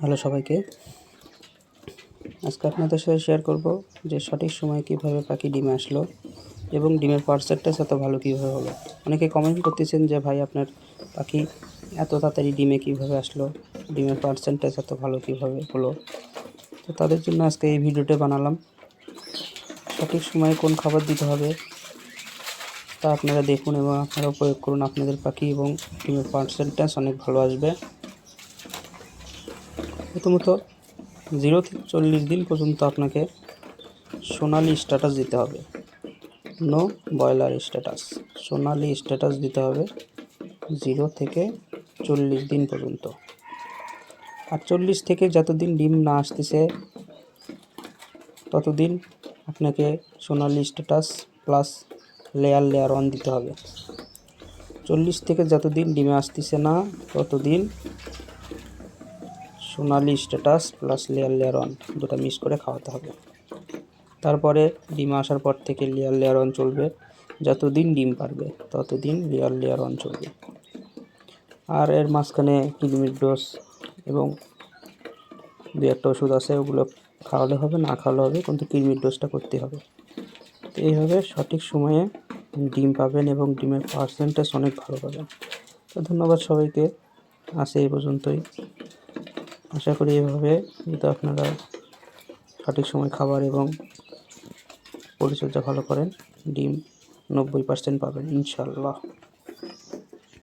Hello সবাইকে। আজকে আপনাদের সাথে শেয়ার করব যে সঠিক সময়ে কীভাবে পাখি ডিমে আসলো এবং ডিমের পার্সেন্টেজ এত ভালো কীভাবে হলো। অনেকে কমেন্ট করতেছেন যে, ভাই, আপনার পাখি এত তাড়াতাড়ি ডিমে কীভাবে আসলো? ডিমের পার্সেন্টেজ এত ভালো কীভাবে হলো? তো তাদের জন্য আজকে এই ভিডিওটা বানালাম। সঠিক সময়ে কোন খাবার দিতে হবে তা আপনারা দেখুন এবং আপনারা প্রয়োগ করুন আপনাদের পাখি এবং ডিমের পার্সেন্টেজ অনেক ভালো আসবে। প্রথমত জিরো থেকে চল্লিশ দিন পর্যন্ত আপনাকে সোনালি স্ট্যাটাস দিতে হবে। নো ব্রয়লার স্ট্যাটাস সোনালি স্ট্যাটাস দিতে হবে জিরো থেকে চল্লিশ দিন পর্যন্ত। আর চল্লিশ থেকে যতদিন ডিম না আসতেছে, ততদিন আপনাকে সোনালি status plus layer layer on দিতে হবে। চল্লিশ থেকে যতদিন ডিমে আসতেছে না, ততদিন সোনালি status plus layer layer on দুটা মিক্স করে খাওয়াতে হবে। তারপরে ডিম আসার পর থেকে লেয়ার লেয়ার অন চলবে। যতদিন ডিম পারবে, ততদিন লেয়ার লেয়ার অন চলবে। আর এর মাঝখানে কিডনির ডোজ এবং দু একটা ওষুধ আছে, ওগুলো খাওয়ালে হবে, না খাওয়ালে হবে, কিন্তু কিডনির ডোজটা করতে হবে। তো এইভাবে সঠিক সময়ে ডিম পাবেন এবং ডিমের পার্সেন্টেজ অনেক ভালো পাবেন। তো ধন্যবাদ সবাইকে। আসে এই পর্যন্তই। আশা করি এভাবে যদি আপনারা সঠিক সময় খাবার এবং পরিচর্যা ভালো করেন। ডিম নব্বই পার্সেন্ট পাবেন ইনশাল্লাহ